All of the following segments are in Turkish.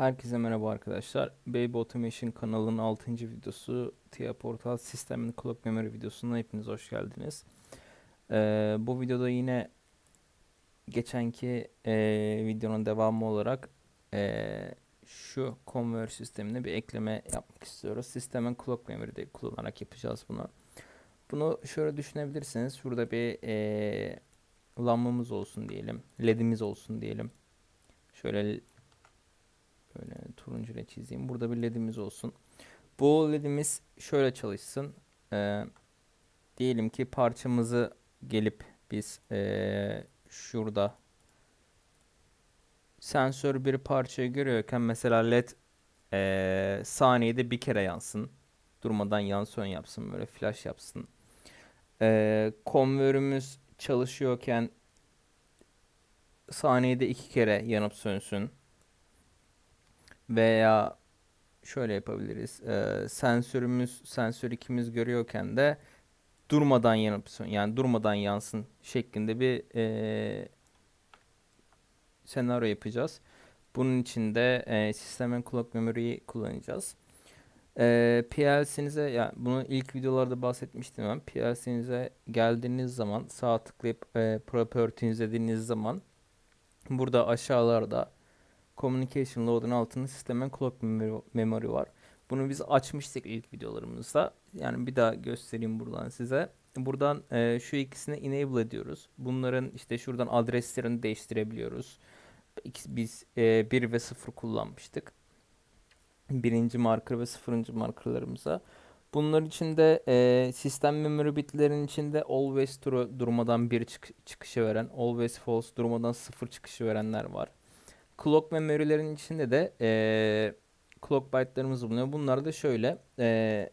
Herkese merhaba arkadaşlar. Baby Automation kanalının 6. videosu TIA Portal Sistem'in Clock Memory videosuna hepiniz hoş geldiniz. Ee, bu videoda yine geçenki e, videonun devamı olarak e, şu Conver sistemine bir ekleme yapmak istiyoruz. Sistemin Clock Memory'de kullanarak yapacağız bunu. Bunu şöyle düşünebilirsiniz. Şurada bir e, lambamız olsun diyelim. LED'imiz olsun diyelim. Şöyle Böyle turuncu ile çizeyim. Burada bir ledimiz olsun. Bu ledimiz şöyle çalışsın. Ee, diyelim ki parçamızı gelip biz ee, şurada sensör bir parçayı görüyorken mesela led ee, saniyede bir kere yansın. Durmadan yansın yapsın böyle flash yapsın. Ee, konvörümüz çalışıyorken saniyede iki kere yanıp sönsün. Veya şöyle yapabiliriz. Ee, sensörümüz, sensör ikimiz görüyorken de durmadan yanıp yani durmadan yansın şeklinde bir e, senaryo yapacağız. Bunun için de e, sistemin clock memory'yi kullanacağız. E, PLC'nize yani bunu ilk videolarda bahsetmiştim ben. PLC'nize geldiğiniz zaman sağ tıklayıp e, property izlediğiniz zaman burada aşağılarda Communication Load'un altında sistemin clock memory var. Bunu biz açmıştık ilk videolarımızda. Yani bir daha göstereyim buradan size. Buradan e, şu ikisini enable ediyoruz. Bunların işte şuradan adreslerini değiştirebiliyoruz. Biz e, 1 ve 0 kullanmıştık. Birinci marker ve sıfırıncı markerlarımıza. Bunların içinde e, sistem memory bitlerin içinde always true durmadan bir çık çıkışı veren, always false durmadan sıfır çıkışı verenler var clock memory'lerin içinde de e, clock byte'larımız bulunuyor. Bunlar da şöyle e,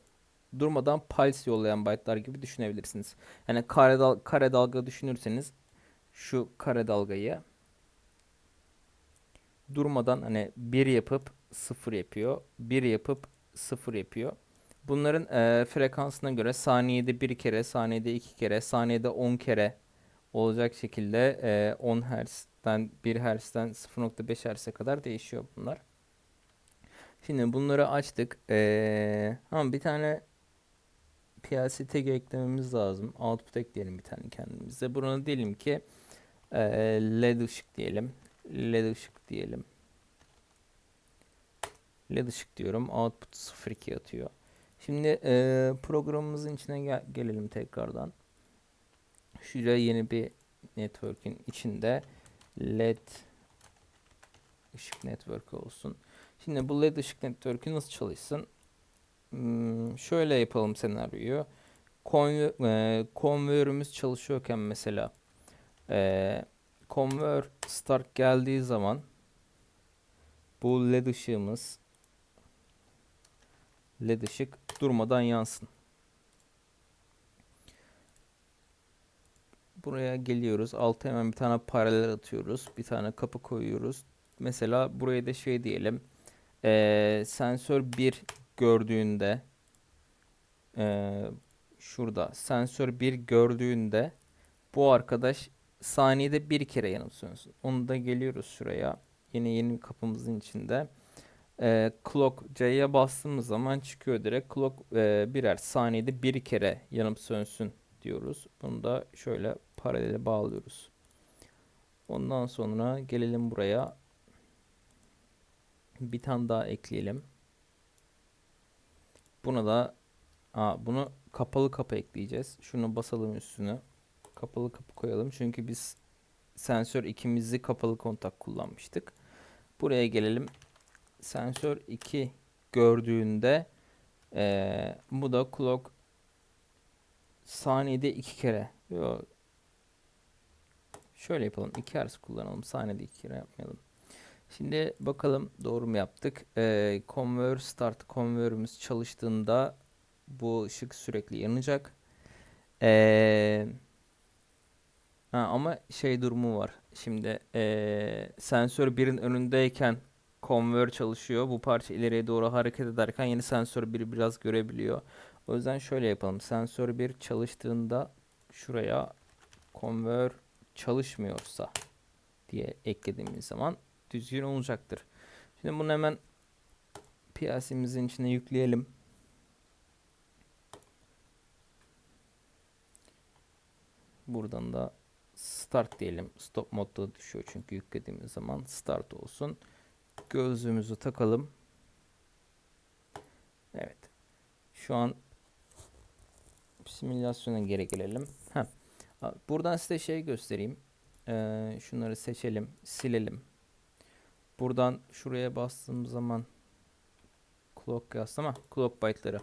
durmadan pulse yollayan byte'lar gibi düşünebilirsiniz. Yani kare, dal kare dalga düşünürseniz şu kare dalgayı durmadan hani bir yapıp sıfır yapıyor. bir yapıp sıfır yapıyor. Bunların e, frekansına göre saniyede bir kere, saniyede iki kere, saniyede on kere olacak şekilde e, 10 Hz'den 1 Hz'den 0.5 Hz'e kadar değişiyor bunlar. Şimdi bunları açtık. Ee, ama bir tane PLC tag eklememiz lazım. Output ekleyelim bir tane kendimize. Buna diyelim ki e, LED ışık diyelim. LED ışık diyelim. LED ışık diyorum. Output 02 atıyor. Şimdi e, programımızın içine gel gelelim tekrardan. Şuraya yeni bir network'in içinde led ışık network olsun. Şimdi bu led ışık network'ü nasıl çalışsın? Hmm, şöyle yapalım senaryoyu. Konvö e, çalışıyorken mesela e, konveyör start geldiği zaman bu led ışığımız led ışık durmadan yansın. Buraya geliyoruz. Alta hemen bir tane paralel atıyoruz. Bir tane kapı koyuyoruz. Mesela buraya da şey diyelim. Ee, sensör 1 gördüğünde e, şurada sensör 1 gördüğünde bu arkadaş saniyede bir kere yanıp sönsün. Onu da geliyoruz şuraya. Yeni yeni kapımızın içinde. E, clock C'ye bastığımız zaman çıkıyor direkt. Clock e, birer saniyede bir kere yanıp sönsün diyoruz. Bunu da şöyle paralele bağlıyoruz. Ondan sonra gelelim buraya. Bir tane daha ekleyelim. Buna da aa, bunu kapalı kapı ekleyeceğiz. Şunu basalım üstüne. Kapalı kapı koyalım. Çünkü biz sensör ikimizi kapalı kontak kullanmıştık. Buraya gelelim. Sensör 2 gördüğünde ee, bu da clock saniyede iki kere. Yo. Şöyle yapalım. 2 Hz kullanalım. Saniyede iki kere yapmayalım. Şimdi bakalım doğru mu yaptık? Ee, convert start converter'ımız çalıştığında bu ışık sürekli yanacak. Ee, ha, ama şey durumu var. Şimdi ee, sensör birin önündeyken convert çalışıyor. Bu parça ileriye doğru hareket ederken yeni sensör biri biraz görebiliyor. O yüzden şöyle yapalım. Sensör 1 çalıştığında şuraya convert çalışmıyorsa diye eklediğimiz zaman düzgün olacaktır. Şimdi bunu hemen PLC'mizin içine yükleyelim. Buradan da start diyelim. Stop modda düşüyor çünkü yüklediğimiz zaman start olsun. Gözlüğümüzü takalım. Evet. Şu an simülasyona geri gelelim. Heh. Buradan size şey göstereyim. Ee, şunları seçelim, silelim. Buradan şuraya bastığım zaman clock yazdım ama clock byte'ları.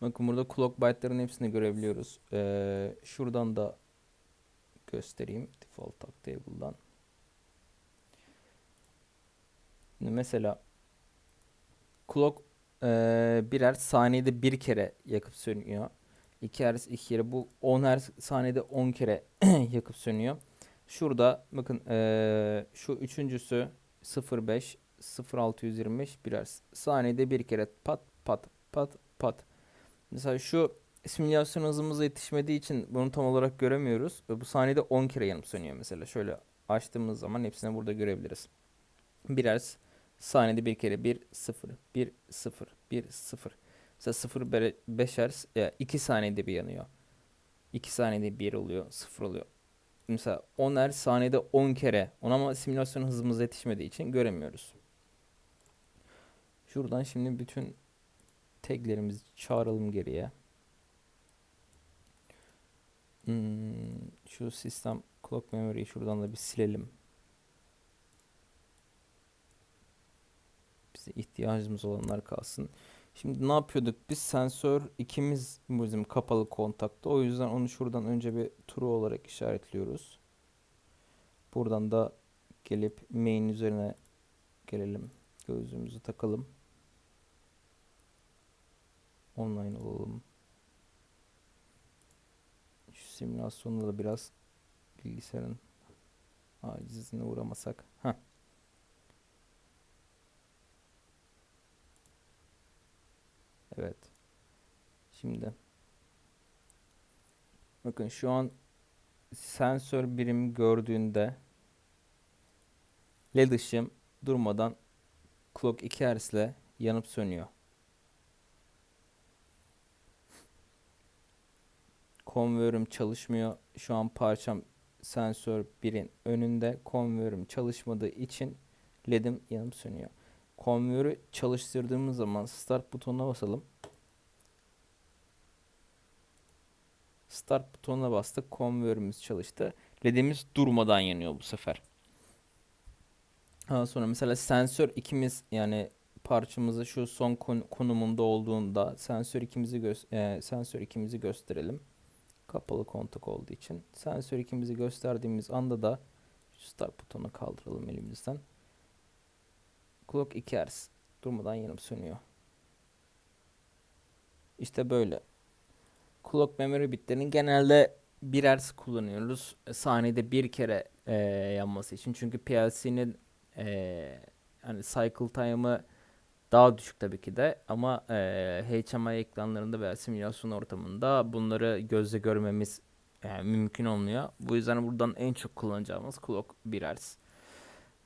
Bakın burada clock byte'ların hepsini görebiliyoruz. Ee, şuradan da göstereyim default tag table'dan. Şimdi mesela clock eee birer saniyede bir kere yakıp sönüyor. 2 Hz iki kere bu 10 Hz saniyede 10 kere yakıp sönüyor. Şurada bakın eee, şu üçüncüsü 05 0625 bir Hz saniyede bir kere pat pat pat pat. Mesela şu simülasyon hızımıza yetişmediği için bunu tam olarak göremiyoruz. Bu saniyede 10 kere yanıp sönüyor mesela. Şöyle açtığımız zaman hepsini burada görebiliriz. Bir Hz saniyede bir kere 1 0 1 0 1 0. Mesela 0 5 Hz 2 saniyede bir yanıyor. 2 saniyede 1 oluyor, 0 oluyor. Mesela 10 Hz saniyede 10 kere. Ona ama simülasyon hızımız yetişmediği için göremiyoruz. Şuradan şimdi bütün taglerimizi çağıralım geriye. Hmm, şu sistem clock memory'yi şuradan da bir silelim. Bize ihtiyacımız olanlar kalsın. Şimdi ne yapıyorduk? Biz sensör ikimiz bizim kapalı kontakta. O yüzden onu şuradan önce bir true olarak işaretliyoruz. Buradan da gelip main üzerine gelelim. Gözlüğümüzü takalım. Online olalım. Şu simülasyonda da biraz bilgisayarın acizine uğramasak. Heh. Evet. Şimdi bakın şu an sensör birim gördüğünde led ışığım durmadan clock 2 Hz ile yanıp sönüyor. Konveyörüm çalışmıyor. Şu an parçam sensör birin önünde. Konveyörüm çalışmadığı için led'im yanıp sönüyor. Konveyörü çalıştırdığımız zaman start butonuna basalım. Start butonuna bastık. Konveyörümüz çalıştı. LED'imiz durmadan yanıyor bu sefer. Daha sonra mesela sensör ikimiz yani parçamızı şu son kon- konumunda olduğunda sensör ikimizi gö- e, sensör ikimizi gösterelim. Kapalı kontak olduğu için. Sensör ikimizi gösterdiğimiz anda da start butonunu kaldıralım elimizden. Clock 2 Hz durmadan yanıp sönüyor. İşte böyle. Clock memory bitlerinin genelde birer kullanıyoruz. E, Saniyede bir kere e, yanması için. Çünkü PLC'nin e, hani cycle time'ı daha düşük tabii ki de ama e, HMI ekranlarında veya simülasyon ortamında bunları gözle görmemiz e, mümkün olmuyor. Bu yüzden buradan en çok kullanacağımız clock 1 Hz.